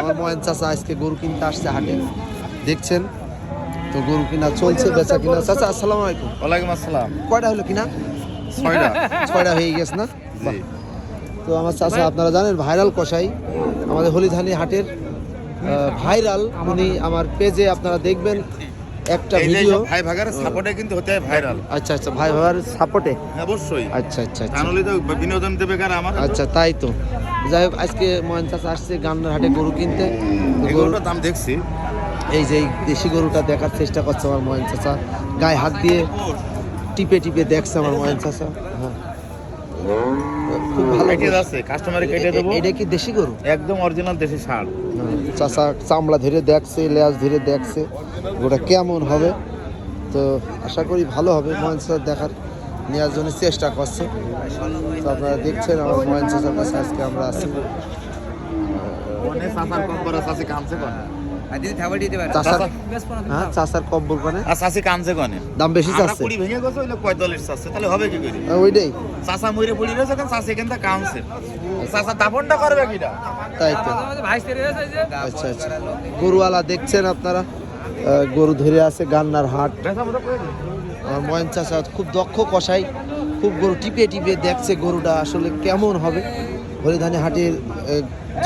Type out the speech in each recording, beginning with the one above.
আমার ময়ন চাচা আজকে গরু কিনতে আসছে হাটে। দেখছেন? তো গরু কিনা চলছে বেচা কিনা চাচা আসসালামু আলাইকুম। ওয়ালাইকুম আসসালাম। কয়টা হলো কিনা? ছয়টা। ছয়টা হয়ে গেছে না? তো আমার চাচা আপনারা জানেন ভাইরাল কষাই আমাদের হলিধানি হাটের ভাইরাল। উনি আমার পেজে আপনারা দেখবেন একটা ভিডিও। ভাই ভাগার সাপোর্টে কিন্তু হতে হয় ভাইরাল। আচ্ছা আচ্ছা ভাই ভাইয়ের সাপোর্টে অবশ্যই। আচ্ছা আচ্ছা আচ্ছা। কানলি তো বিনোদন দেবে কার আমার? আচ্ছা তাই তো। যাই হোক আজকে মহেন চাচা আসছে গান্নার হাটে গরু কিনতে। তো গরু এগুলোর দাম দেখছি। এই যে দেশি গরুটা দেখার চেষ্টা করছে আমার মহেন চাচা। গায়ে হাত দিয়ে টিপে টিপে দেখছে আমার মহেন চাচা। হ্যাঁ। খুব ভালো কাস্টমারে কেটে দেবো। এটা কি দেশি গরু? একদম অরিজিনাল দেশি ষাঁড় হ্যাঁ, চাচা চামড়া ধরে দেখছে লেজ ধরে দেখছে। গোটা কেমন হবে? তো আশা করি ভালো হবে চাচা দেখার। নেওয়ার জন্য চেষ্টা করছে। তো আপনারা দেখছেন আমার ময়ন চাচার কাছে আজকে আমরা আছি। হ্যাঁ দাম বেশি হ্যাঁ, ওইটাই। চাষা মরে পড়ি রয়েছে কারণ চাষি কিন্তু কানছে চাষা দাপনটা করবে কিটা তাই তো। আচ্ছা আচ্ছা। গরুওয়ালা দেখছেন আপনারা? গরু ধরে আছে গান্নার হাট। আমার ময়ন চাষা খুব দক্ষ কষাই খুব গরু টিপে টিপে দেখছে গরুটা আসলে কেমন হবে। হরিধানি হাটের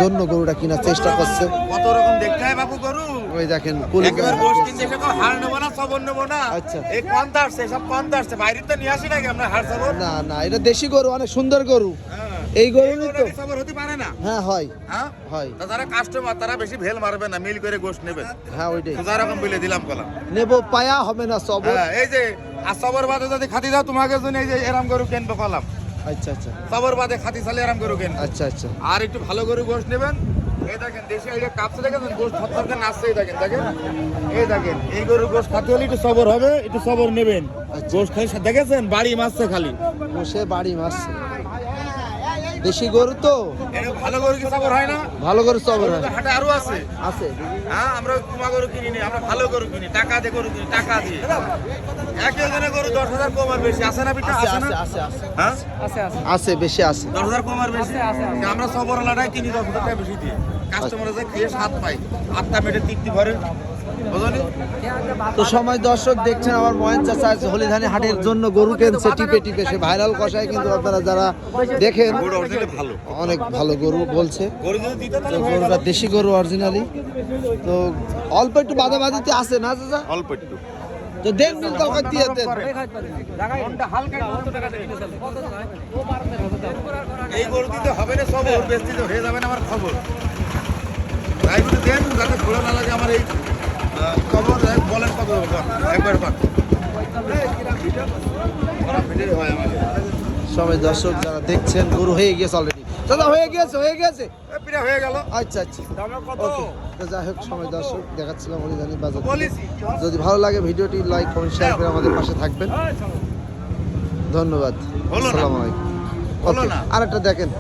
জন্য গরুটা কেনার চেষ্টা করছে। কত রকম দেখতে হয় বাবু গরু? ওই দেখেন একেবারে গোশ কিনতে এসে কেউ হাড় নেব না সবর নেব না। আচ্ছা। এই কন্তা আসছে সব কন্তা আসছে। বাইরে তো নিয়ে আসি নাকি আমরা হাড় সবর না না এটা দেশি গরু অনেক সুন্দর গরু। হ্যাঁ। এই গরু এই তো সবর হতে পারে না। হ্যাঁ হয়। হ্যাঁ? হয়। তা যারা কাস্টমার তারা বেশি ভেল মারবে না মিল করে গোশ নেবে। হ্যাঁ ওইটাই। রকম বলে দিলাম কলাম। নেব পায়া হবে না সব হ্যাঁ এই যে আর সবর বাদে যদি খাতি দাও তোমাকে জন্য এই যে এরাম গরু কিনবো কলাম। আচ্ছা আচ্ছা। সবর বাদে খাতি চালে এরাম গরু কিনবো। আচ্ছা আচ্ছা। আর একটু ভালো গরু গোশ নেবেন। এই দেখেন দেশি আইডিয়া কাপসে দেখেন গোশ নাচছে এই দেখেন দেখেন। এই দেখেন এই গরু গোশ খাতে হলে একটু সবর হবে একটু সবর নেবেন। আচ্ছা। গোশ খাই দেখেছেন? বাড়ি মারছে খালি। বসে বাড়ি মাছ দেশি গরু তো? ভালো গরু কি সবর হয় না? ভালো করে সব হয়। হাটে আরও আছে। আছে। হ্যাঁ আমরা কুমা গরু কিনি নি আমরা ভালো গরু কিনি টাকা দিয়ে গরু কিনি টাকা দিয়ে। গরু কম আর বেশি। আছে না পিঠা? আছে আছে আছে না আছে। আছে আছে। বেশি আছে। দশ হাজার কম আর বেশি? আমরা সবর আলাদাই কিনি দশ হাজার টাকা বেশি দিয়ে। কাস্টমার যে খেয়ে স্বাদ পাই আটটা মেটে তৃপ্তি ভরে বুঝলি তো সময় দর্শক দেখছেন আমার ময়ন চাচা হলিধানি হাটের জন্য গরু কিনছে টিপে টিপে। সে ভাইরাল কষায় কিন্তু আপনারা যারা দেখেন অনেক ভালো গরু বলছে। তো গরুটা দেশি গরু অরিজিনালি তো অল্প একটু বাদাবাদিতে আছে না চাচা? অল্প একটু। তো দেন দিন কাউকে দিয়ে দেন। হালকা এই গরু দিতে হবে না সব ওর বেশি দিতে হয়ে যাবে না আমার খবর। তাই বলে দেন যাতে ঘোরা না লাগে আমার এই আহ, খবর দেন, বলেন কত দেবো সময় দর্শক যারা দেখছেন গরু হয়ে গেছে অলরেডি দাদা হয়ে গেছে হয়ে গেছে হয়ে গেল। আচ্ছা আচ্ছা। তো যাই হোক সময় দর্শক দেখাচ্ছিলাম হলিধানি বাজার যদি ভালো লাগে ভিডিওটি লাইক কমেন্ট শেয়ার করে আমাদের পাশে থাকবেন। ধন্যবাদ। আসসালামু আলাইকুম। হলো ওকে দেখেন।